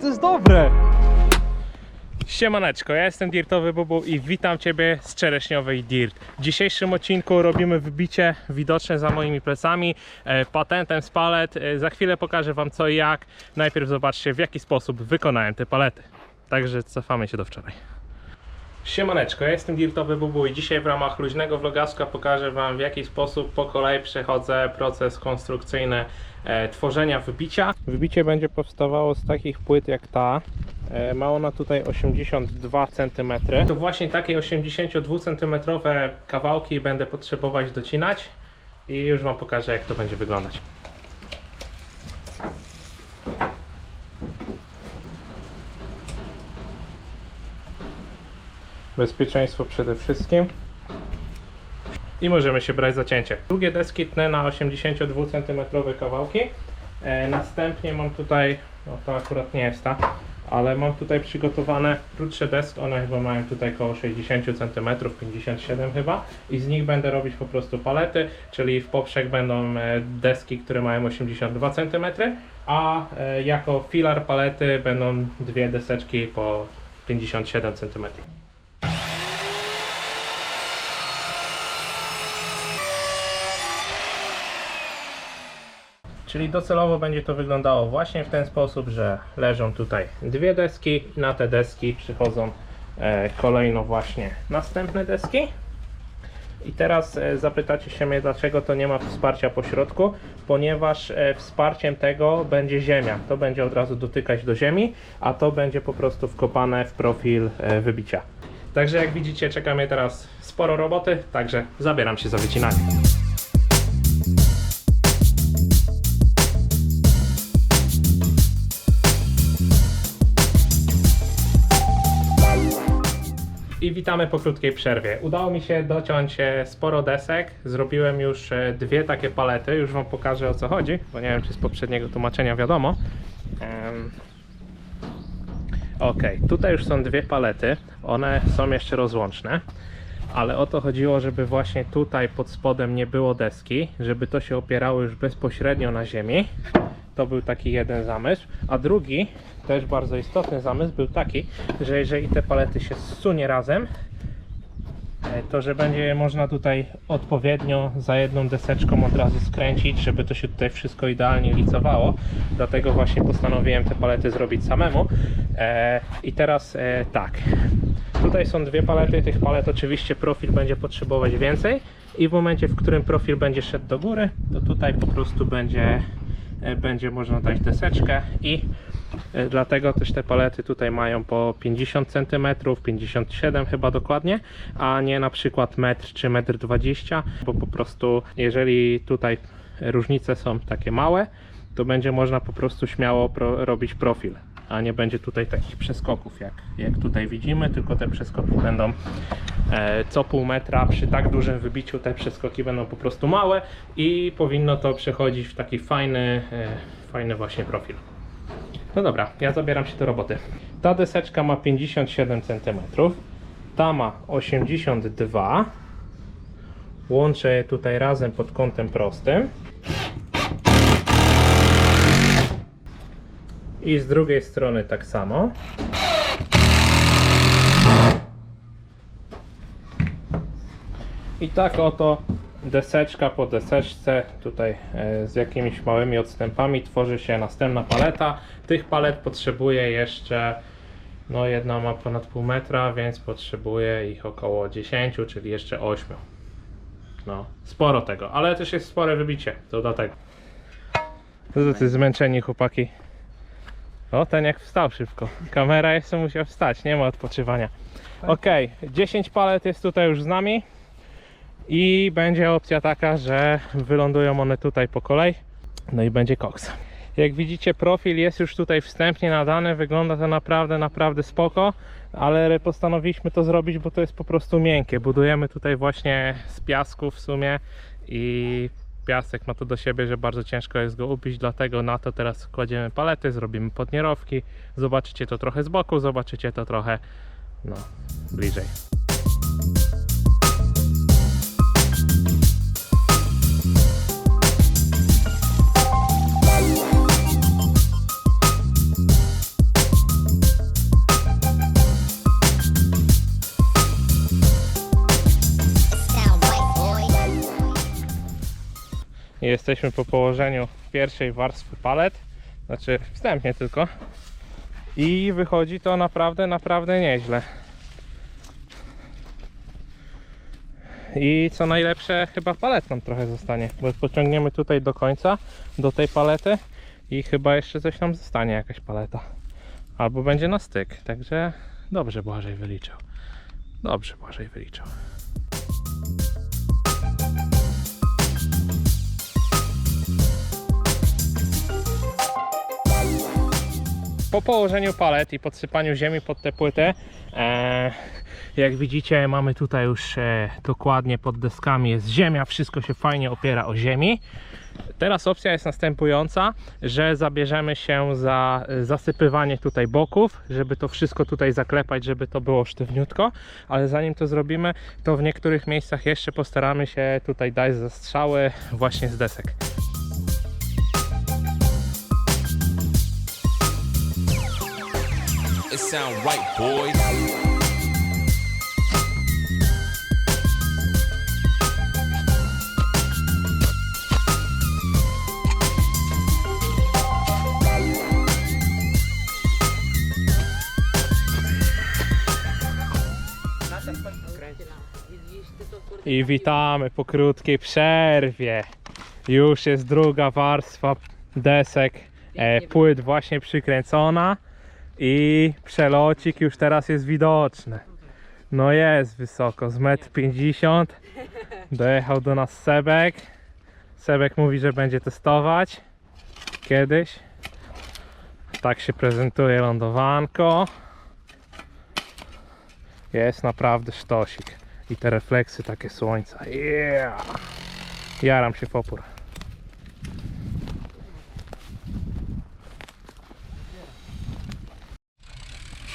to jest dobre! Siemaneczko, ja jestem Dirtowy Bubu i witam Ciebie z Czereśniowej Dirt. W dzisiejszym odcinku robimy wybicie widoczne za moimi plecami, e, patentem z palet. E, za chwilę pokażę Wam co i jak. Najpierw zobaczcie w jaki sposób wykonałem te palety. Także cofamy się do wczoraj. Siemaneczko, ja jestem Dirtowy Bubu i dzisiaj w ramach luźnego vlogaska pokażę Wam w jaki sposób po kolei przechodzę proces konstrukcyjny e, tworzenia wybicia. Wybicie będzie powstawało z takich płyt jak ta. E, ma ona tutaj 82 cm. To właśnie takie 82 cm kawałki będę potrzebować docinać i już Wam pokażę jak to będzie wyglądać. Bezpieczeństwo przede wszystkim. I możemy się brać za cięcie. Drugie deski tnę na 82 cm kawałki. E, następnie mam tutaj, no to akurat nie jest ta, ale mam tutaj przygotowane krótsze deski. One chyba mają tutaj około 60 cm, 57 chyba. I z nich będę robić po prostu palety, czyli w poprzek będą e, deski, które mają 82 cm, a e, jako filar palety będą dwie deseczki po 57 cm. Czyli docelowo będzie to wyglądało właśnie w ten sposób, że leżą tutaj dwie deski, na te deski przychodzą e, kolejno właśnie następne deski. I teraz e, zapytacie się mnie, dlaczego to nie ma wsparcia po środku, ponieważ e, wsparciem tego będzie ziemia. To będzie od razu dotykać do ziemi, a to będzie po prostu wkopane w profil wybicia. Także jak widzicie, czeka mnie teraz sporo roboty, także zabieram się za wycinanie. Witamy po krótkiej przerwie. Udało mi się dociąć e, sporo desek. Zrobiłem już e, dwie takie palety. Już Wam pokażę o co chodzi, bo nie wiem czy z poprzedniego tłumaczenia wiadomo. Ok, tutaj już są dwie palety. One są jeszcze rozłączne. Ale o to chodziło, żeby właśnie tutaj pod spodem nie było deski, żeby to się opierało już bezpośrednio na ziemi. To był taki jeden zamysł. A drugi, też bardzo istotny zamysł, był taki, że jeżeli te palety się zsunie razem, e, to że będzie można tutaj odpowiednio za jedną deseczką od razu skręcić, żeby to się tutaj wszystko idealnie licowało. Dlatego właśnie postanowiłem te palety zrobić samemu. E, I teraz e, tak. Tutaj są dwie palety, tych palet oczywiście profil będzie potrzebować więcej i w momencie, w którym profil będzie szedł do góry, to tutaj po prostu będzie, będzie można dać deseczkę i e, dlatego też te palety tutaj mają po 50 cm, 57 chyba dokładnie, a nie na przykład metr czy metr 20, bo po prostu jeżeli tutaj różnice są takie małe, to będzie można po prostu śmiało pro, robić profil, a nie będzie tutaj takich przeskoków jak, jak tutaj widzimy, tylko te przeskoki będą e, co pół metra. Przy tak dużym wybiciu te przeskoki będą po prostu małe i powinno to przechodzić w taki fajny, e, fajny właśnie profil. No dobra, ja zabieram się do roboty. Ta deseczka ma 57 cm, ta ma 82 Łączę je tutaj razem pod kątem prostym. I z drugiej strony tak samo. I tak oto deseczka po deseczce, tutaj e, z jakimiś małymi odstępami tworzy się następna paleta. Tych palet potrzebuję jeszcze, no jedna ma ponad pół metra, więc potrzebuję ich około 10, czyli jeszcze 8. No, sporo tego, ale też jest spore wybicie, to dlatego. Co ty zmęczeni chłopaki? O, ten jak wstał szybko. Kamera jeszcze musiał wstać, nie ma odpoczywania. Ok, 10 palet jest tutaj już z nami. I będzie opcja taka, że wylądują one tutaj po kolei. No i będzie koks. Jak widzicie profil jest już tutaj wstępnie nadany, wygląda to naprawdę, naprawdę spoko, ale postanowiliśmy to zrobić, bo to jest po prostu miękkie. Budujemy tutaj właśnie z piasku w sumie i piasek ma to do siebie, że bardzo ciężko jest go ubić, dlatego na to teraz kładziemy palety, zrobimy podnierowki, zobaczycie to trochę z boku, zobaczycie to trochę no, bliżej. I jesteśmy po położeniu pierwszej warstwy palet, znaczy wstępnie tylko. I wychodzi to naprawdę, naprawdę nieźle. I co najlepsze, chyba palet nam trochę zostanie, bo pociągniemy tutaj do końca, do tej palety i chyba jeszcze coś nam zostanie, jakaś paleta. Albo będzie na styk, także dobrze Błażej wyliczył. Dobrze Błażej wyliczył. Po położeniu palet i podsypaniu ziemi pod tę płytę, e, jak widzicie mamy tutaj już e, dokładnie pod deskami jest ziemia, wszystko się fajnie opiera o ziemi. Teraz opcja jest następująca, że zabierzemy się za zasypywanie tutaj boków, żeby to wszystko tutaj zaklepać, żeby to było sztywniutko, ale zanim to zrobimy, to w niektórych miejscach jeszcze postaramy się tutaj dać zastrzały właśnie z desek. Sound right, boys. I witamy po krótkiej przerwie. Już jest druga warstwa desek, e, płyt właśnie przykręcona i przelocik już teraz jest widoczny. No jest wysoko, z 1,50 m. Dojechał do nas Sebek. Sebek mówi, że będzie testować kiedyś. Tak się prezentuje lądowanko. Jest naprawdę sztosik. I te refleksy takie słońca. Yeah! Jaram się w opór.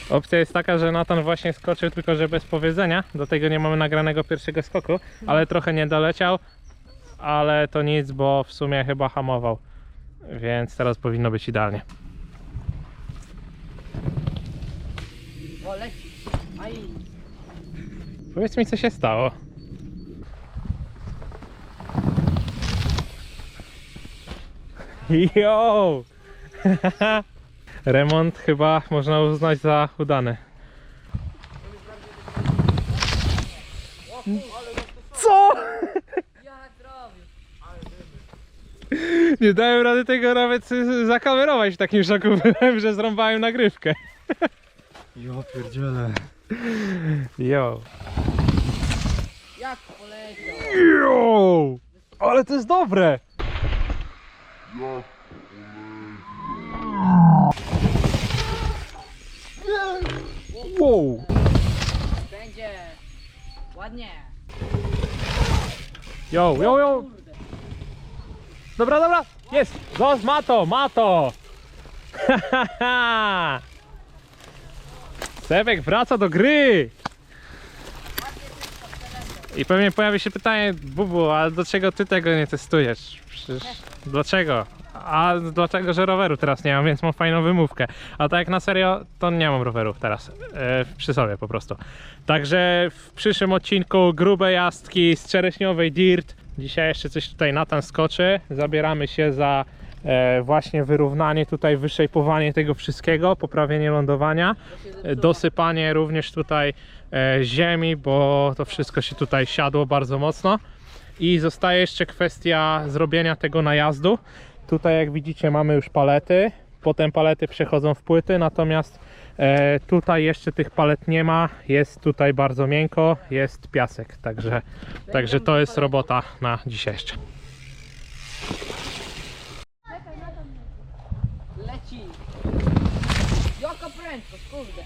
Opcja jest taka, że Natan właśnie skoczył, tylko że bez powiedzenia. Do tego nie mamy nagranego pierwszego skoku, ale trochę nie doleciał. Ale to nic, bo w sumie chyba hamował. Więc teraz powinno być idealnie. Powiedz mi, co się stało. Yo! Remont chyba można uznać za udany. Co? Nie dałem rady tego nawet zakamerować w takim szoku byłem, że zrąbałem nagrywkę. Ja pierdzielę. Yo! Jak poleciał? Yo! Ale to jest dobre! Wow! Będzie. Ładnie. Yo, yo, yo! Dobra, dobra! Jest! Zos, ma to, ma to! Sebek wraca do gry! I pewnie pojawi się pytanie, Bubu, a dlaczego ty tego nie testujesz? Przecież dlaczego? A dlatego, że roweru teraz nie mam, więc mam fajną wymówkę. A tak na serio, to nie mam rowerów teraz. E, przy sobie po prostu. Także w przyszłym odcinku grube jazdki z czereśniowej Dirt. Dzisiaj jeszcze coś tutaj Natan skoczy. Zabieramy się za właśnie wyrównanie tutaj, wyszejpowanie tego wszystkiego, poprawienie lądowania, e, dosypanie również tutaj e, ziemi, bo to wszystko się tutaj siadło bardzo mocno. I zostaje jeszcze kwestia zrobienia tego najazdu. Tutaj jak widzicie mamy już palety, potem palety przechodzą w płyty, natomiast e, tutaj jeszcze tych palet nie ma, jest tutaj bardzo miękko, jest piasek, także, także to jest robota na dzisiaj jeszcze. Leci. Jaka prędkość, kurde.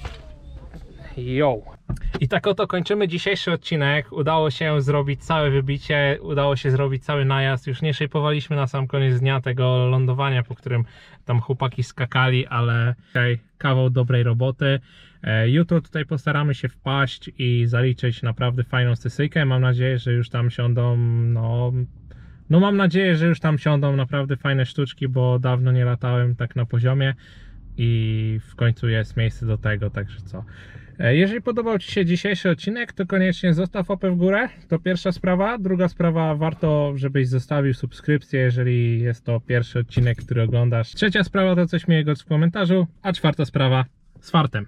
I tak oto kończymy dzisiejszy odcinek. Udało się zrobić całe wybicie, udało się zrobić cały najazd. Już nie szejpowaliśmy na sam koniec dnia tego lądowania, po którym tam chłopaki skakali, ale dzisiaj kawał dobrej roboty. E, Jutro tutaj postaramy się wpaść i zaliczyć naprawdę fajną sesyjkę. Mam nadzieję, że już tam siądą, no, no mam nadzieję, że już tam siądą naprawdę fajne sztuczki, bo dawno nie latałem tak na poziomie. I w końcu jest miejsce do tego, także co. E, Jeżeli podobał Ci się dzisiejszy odcinek, to koniecznie zostaw łapę w górę. To pierwsza sprawa. Druga sprawa, warto, żebyś zostawił subskrypcję, jeżeli jest to pierwszy odcinek, który oglądasz. Trzecia sprawa to coś miłego w komentarzu. A czwarta sprawa, z fartem.